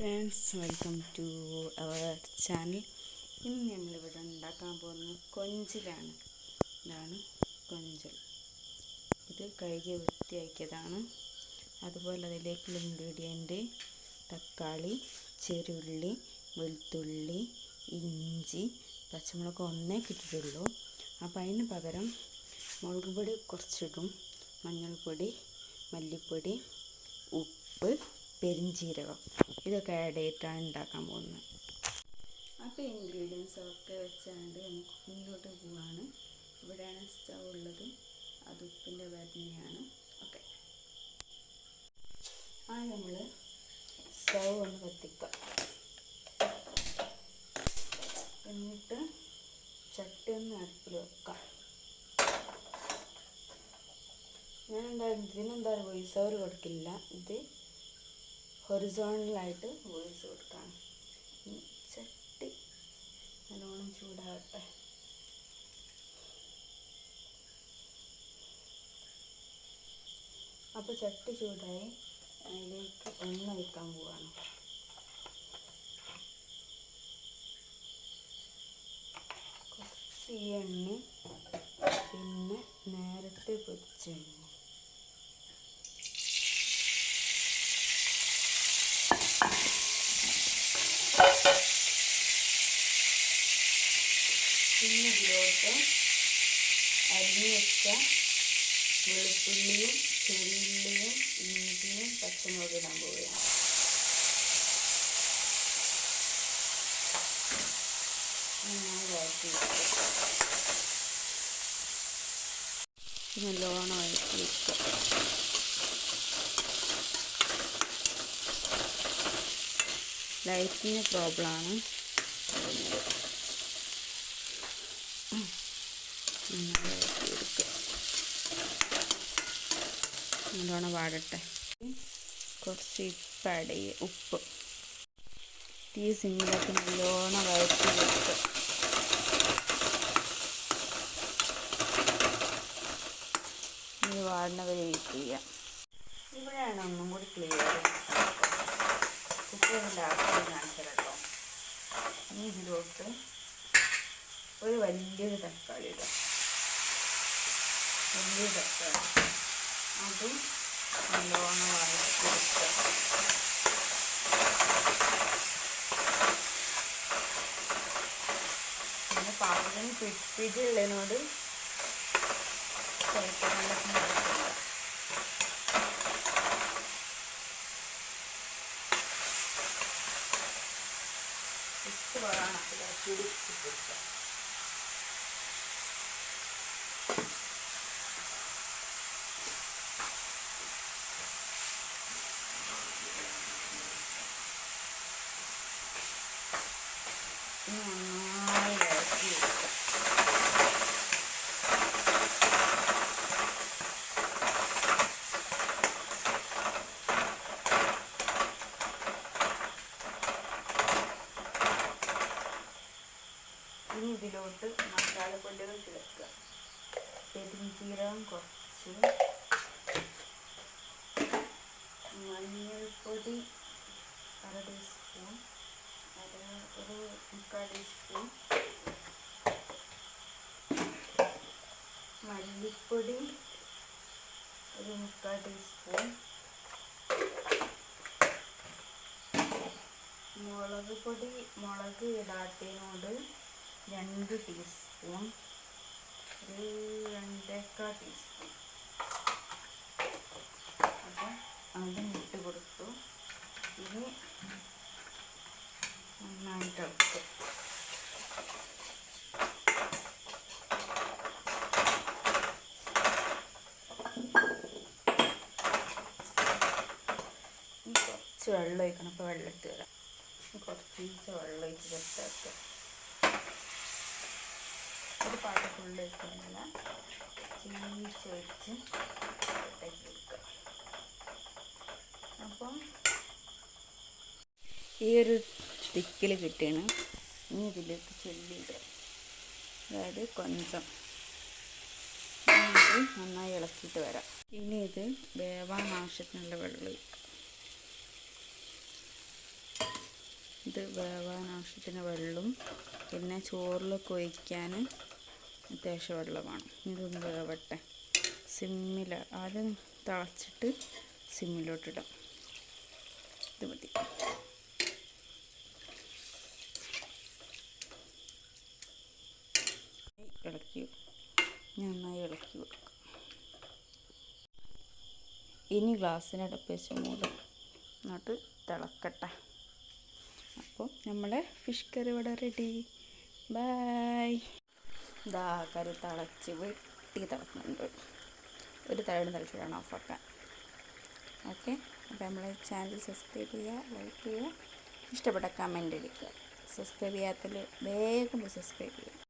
Friends welcome to our channel ഇന്ന് നമ്മളിവിടെ ഉണ്ടാക്കാൻ പോകുന്നത് കൊഞ്ചിലാണ്. ഇതാണ് കൊഞ്ചൽ. ഇത് കഴുകി വൃത്തിയാക്കിയതാണ്. അതുപോലെ അതിലേക്കുള്ള ഇൻഗ്രീഡിയന്റ് തക്കാളി ചെറുള്ളി വെളുത്തുള്ളി ഇഞ്ചി പച്ചമുളക് ഒന്നേ കിട്ടിയിട്ടുള്ളൂ. അപ്പോൾ അതിന് പകരം മുളക് പൊടി കുറച്ചിടും. മഞ്ഞൾപ്പൊടി മല്ലിപ്പൊടി ഉപ്പ് പെരിഞ്ചീരകം ഇതൊക്കെ ആഡ് ചെയ്തിട്ടാണ് ഉണ്ടാക്കാൻ പോകുന്നത്. അപ്പോൾ ഇൻഗ്രീഡിയൻസ് ഒക്കെ വെച്ചാണ്ട് നമുക്ക് മുന്നോട്ട് പോവാണ്. ഇവിടെയാണ് സ്റ്റവ് ഉള്ളത്. അത് ഉപ്പിന്റെ വരുന്നതാണ് ഓക്കെ. ആ നമ്മൾ സ്റ്റവ് ഒന്ന് കത്തിക്കുക. എന്നിട്ട് ചട്ടി ഒന്ന് അടുപ്പിൽ വെക്കാം ഞാൻ ഇതിനെന്താ ഇതിനെന്തായാലും വോയിസ് കൊടുക്കില്ല. ഇത് ഹൊറിസോണലായിട്ട് വോയിസ് കൊടുക്കാം. ഇനി ചട്ടി. നല്ലോണം ചൂടാകട്ടെ. അപ്പോൾ ചട്ടി ചൂടായി. അതിലേക്ക് എണ്ണ വയ്ക്കാൻ പോവാണ്. കുറച്ച് എണ്ണ പിന്നെ നേരത്തെ പൊരിച്ച ഇതിലോട്ട് അരിഞ്ഞു വെച്ച വെളുത്തുള്ളിയും ചെറിയുള്ളിയും ഇഞ്ചിയും പച്ചമുളക് ഇടാൻ പോവുകയാണ്. നല്ലോണം ലൈറ്റിന് പ്രോബ്ലമാണ് നല്ലോണം വാടട്ടെ. കുറച്ച് ഇപ്പടി ഉപ്പ്. തീ സിമ്മിലൊക്കെ നല്ലോണം വഴറ്റി വെക്കുക. ഇത് വാടുന്ന വരെ വെയിറ്റ് ചെയ്യാം. ഇവിടെയാണ് ഒന്നും കൂടി ക്ലിയർ ഉപ്പ് ലാസ്റ്റ് കാണിച്ചത് കേട്ടോ. ഇനി ഇതിലോട്ട് ഒരു വലിയൊരു തക്കാളി ഇടാം. വലിയൊരു തക്കാളി. അതും നല്ലോണം വഴറ്റിയെടുക്കുക പിന്നെ പാചകം പിടിപ്പിച്ചുള്ളതിനോട് കുഴപ്പമില്ല ഇട്ട് വേണം അതിലാക്കി ഇട്ടിട്ട് ഇനി ഇതിലോട്ട് മസാലപ്പൊടികൾ ചേർക്കുക. പെരിഞ്ചീരകം കുറച്ച് മഞ്ഞൾപ്പൊടി അര ടീസ്പൂൺ അര ഒരു മുക്കാൽ ടീസ്പൂൺ മല്ലിപ്പൊടി ഒരു മുക്കാൽ ടീസ്പൂൺ മുളക് പൊടി മുളക് ഇടാത്തതിനോട് രണ്ട് ടീസ്പൂൺ ഒരു രണ്ടേക്കാൾ ടീസ്പൂൺ. അപ്പം അതും ഇട്ട് കൊടുത്തു. ഇനി നന്നായിട്ട് ഇനി കുറച്ച് വെള്ളം ഒഴിക്കണം അപ്പോൾ വെള്ളം ഇട്ട് തരാം കുറച്ച് വെള്ളം ഒഴിച്ച് സെറ്റാക്കുക ഒരു പാട്ട് ഫുള്ള് വെക്കുന്നില്ല ചീച്ച് വെച്ച് അപ്പം ഈ ഒരു തിക്കിൽ കിട്ടിയാണ് ഇനി ഇതിലേക്ക് ചെല്ലിയിടുക അതായത് കൊഞ്ചം. നന്നായി ഇളക്കിയിട്ട് വരാം. ഇനി ഇത് വേവാൻ ആവശ്യത്തിനുള്ള വെള്ളം ഇത് വേവാൻ ആവശ്യത്തിന് വെള്ളവും പിന്നെ ചോറിലൊക്കെ ഒഴിക്കാൻ അത്യാവശ്യം വെള്ളമാണ് ഇതൊന്ന് വേവട്ടെ. സിമ്മിൽ ആദ്യം തിളച്ചിട്ട് സിമ്മിലോട്ടിടാം ഇത് മതി. ഇളക്കി നന്നായി ഇളക്കി കൊടുക്കുക ഇനി ഗ്ലാസ്സിനടുപ്പ് വെച്ച് മൂടും എന്നിട്ട് തിളക്കട്ടെ. അപ്പോൾ നമ്മുടെ ഫിഷ് കറി ഇവിടെ റെഡി ബായ് ഇതാ കറി തിളച്ച് വെട്ടി തിളക്കുന്നുണ്ട്. ഒരു തലയുടെ തിളച്ചിട്ടാണ് ഓഫാക്കാൻ. ഓക്കെ അപ്പോൾ നമ്മളെ ചാനൽ സബ്സ്ക്രൈബ് ചെയ്യുക ലൈക്ക് ചെയ്യുക. ഇഷ്ടപ്പെട്ട കമന്റ് എടുക്കുക സബ്സ്ക്രൈബ് ചെയ്യാത്തതിൽ വേഗം സബ്സ്ക്രൈബ് ചെയ്യുക.